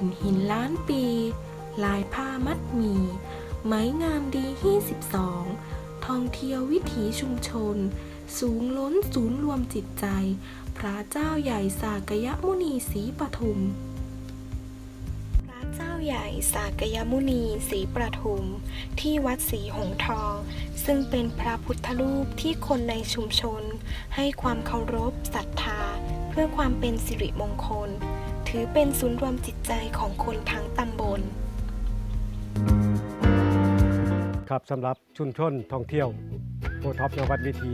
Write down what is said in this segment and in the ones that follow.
นหินล้านปี ลายผ้ามัดหมีไม้งามดีที่สิบสองท่องเที่ยววิถีชุมชน สูงล้นศูนย์รวมจิตใจ พระเจ้าใหญ่สากยมุนีศรีปทุม พระเจ้าใหญ่สากยมุนีศรีประทุม ที่วัดศรีหงทอง ซึ่งเป็นพระพุทธรูปที่คนในชุมชน ให้ความเคารพศรัทธา เพื่อความเป็นสิริมงคล ถือเป็นศูนย์รวมจิตใจของคนทั้งตำบล ครับสำหรับชุมชนท่องเที่ยวโอท็อปนวัดวิถี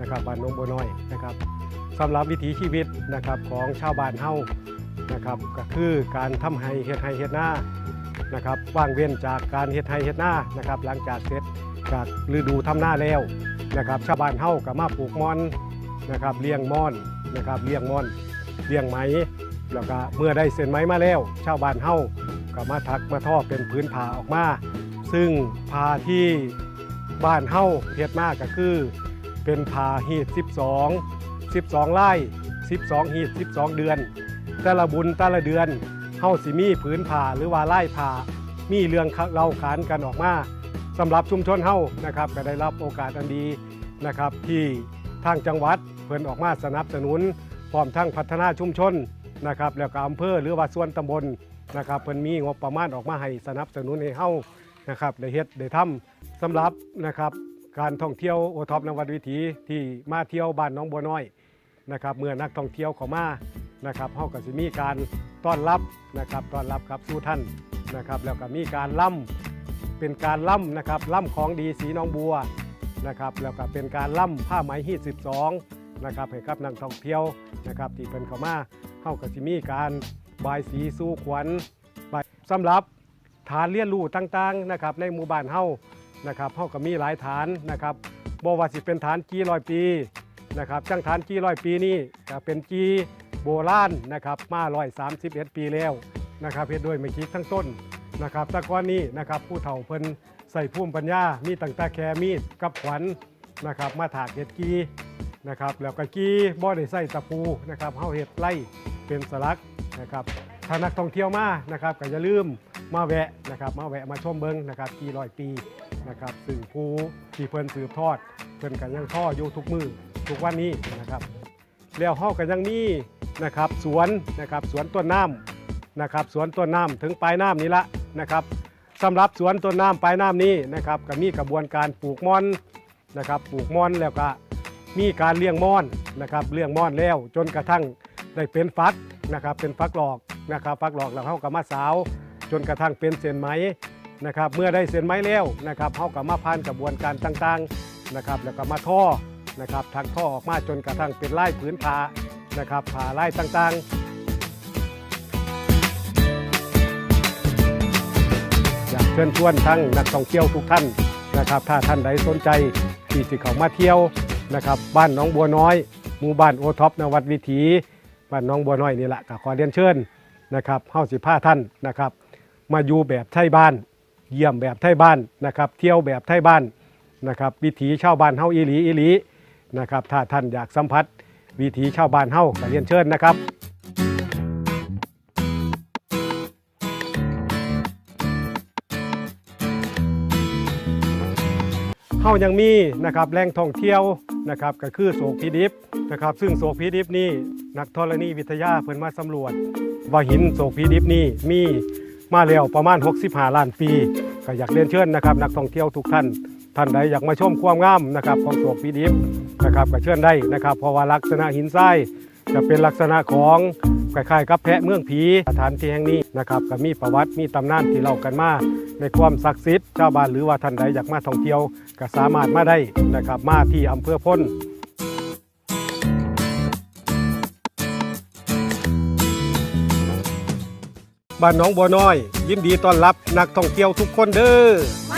นะครับบ้านนองบัวน้อยนะครับสำหรับวิถีชีวิตนะครับของชาวบ้านเฮานะครับก็คือการทำให้เฮ็ดให้เฮ็ดหน้านะครับว่างเว้นจากการเฮ็ดให้เฮ็ดหน้านะครับหลังจากเสร็จจากฤดูทำหน้าแล้วนะครับชาวบ้านเฮาก็มาปลูกมอนนะครับเลี้ยงมอนนะครับเลี้ยงมอนเลี้ยงไหม แล้วก็เมื่อได้เส้นไหมมาแล้ว ชาวบ้านเฮาก็มาถักมาทอเป็นพื้นผ้าออกมา ซึ่งผ้าที่บ้านเฮาเฮ็ดมากก็คือ เป็นผ้าฮีด 12 12ไร่12ฮีด 12 เดือน แต่ละบุญแต่ละเดือนเฮาสิมีผืนผ้าหรือว่าไล่ผ้ามีเรื่องเล่าขานกันออกมาสำหรับชุมชนเฮานะครับก็ได้รับโอกาสอันดีนะครับที่ทางจังหวัดเพิ่นออกมาสนับสนุนพร้อมทั้งพัฒนาชุมชน นะครับแล้วก็อำเภอหรือว่าส่วนตำบลนะครับเพิ่นมีงบประมาณออกมาให้สนับสนุนให้เฮานะครับได้เฮ็ดได้ทำสำหรับนะครับการท่องเที่ยวโอท็อปนวัดวิถีที่มาเที่ยวบ้านน้องบัวน้อยนะครับเมื่อนักท่องเที่ยวเข้ามานะครับเฮาก็สิมีการต้อนรับนะครับต้อนรับครับสู่ท่านนะครับแล้วก็มีการล่ำเป็นการล่ำนะครับล่ำของดีสีน้องบัวนะครับแล้วก็เป็นการล่ำผ้าไหมฮีด12นะครับให้กับนักท่องเที่ยวนะครับที่เพิ่นเข้ามา เฮาก็สิมีการบายสีสู่ขวัญบายสำหรับฐานเรียนรู้ต่างๆนะครับในหมู่บ้านเฮานะครับเฮาก็มีหลายฐานนะครับบ่ว่าสิเป็นฐานจีร้อยปีนะครับจังฐานจีร้อยปีนี้ก็เป็นจีโบราณนะครับมา131ปีแล้วนะครับเฮ็ดด้วยไม้คิดทั้งต้นนะครับตะกอนนี้นะครับผู้เฒ่าเพิ่นใส่ภูมิปัญญามีตั้งแต่แคมีดกับขวัญนะครับมาถากเฮ็ดกี นะครับแล้วก็กีบ่ได้ใส่ตะปูนะครับเฮาเฮ็ดไล่เป็นสลักนะครับถ้านักท่องเที่ยวมานะครับก็อย่าลืมมาแวะนะครับมาแวะมาชมเบิงนะครับกี่ร้อยปีนะครับซึ่งผู้ที่เพิ่นสืบทอด เพิ่นกันยังท่ออยู่ทุกมือทุกวันนี้นะครับแล้วเฮากันยังมีนะครับสวนนะครับสวนต้นน้ำนะครับสวนต้นน้ำถึงปลายน้ำนี้ละนะครับสำหรับสวนต้นน้ำปลายน้ำนี้นะครับก็มีกระบวนการปลูกมอนนะครับปลูกมอนแล้วก็ มีการเลี้ยงม่อนนะครับเลี้ยงม่อนแล้วจนกระทั่งได้เป็นฟักนะครับเป็นฟักหลอกนะครับฟักหลอกแล้วเข้าก็มาสาว จนกระทั่งเป็นเส้นไหมนะครับเมื่อได้เส้นไหมแล้วนะครับเข้าก็มาผ่านกระบวนการต่างๆนะครับแล้วก็มาท่อนะครับทางท่อออกมาจนกระทั่งเป็นไล่ผืนผานะครับผาไล่ต่างๆอยากเชิญชวนทั้งนักท่องเที่ยวทุกท่านนะครับ ถ้าท่านใดสนใจที่สิเขามาเที่ยว นะครับบ้านน้องบัวน้อยหมู่บ้านโอท็อปนวัดวิถีบ้านน้องบัวน้อยนี่แหละก็ขอเรียนเชิญนะครับเฮาสิพาท่านนะครับ มาอยู่แบบไทยบ้าน เยี่ยมแบบไทยบ้านนะครับ เที่ยวแบบไทยบ้านนะครับ วิถีชาวบ้านเฮาอีหลีอีหลีนะครับถ้าท่านอยากสัมผัสวิถีชาวบ้านเฮาก็เรียนเชิญนะครับายังมีนะครับแหล่งท่องเที่ยวนะครับก็คือโศกพีดิบนะครับ ซึ่งโศกพีดิบนี่นักธรณีวิทยาเพิ่นมาสำรวจ ว่าหินโศกพีดิบนี่มีมาแล้วประมาณ 65 ล้านปี ก็อยากเรียนเชิญนะครับ นักท่องเที่ยวทุกท่าน ท่านใดอยากมาชมความงามนะครับของโศกพีดิบนะครับก็เชิญได้นะครับ เพราะว่าลักษณะหินทรายจะเป็นลักษณะของ คล้ายๆกับแพะเมืองผีสถานที่แห่งนี้นะครับก็มีประวัติมีตำนานที่เล่ากันมาในความศักดิ์สิทธิ์ชาวบ้านหรือว่าท่านใดอยากมาท่องเที่ยวก็สามารถมาได้นะครับมาที่อำเภอพ้นบ้านหนองบัวน้อย ยินดีต้อนรับนักท่องเที่ยวทุกคนเด้อมา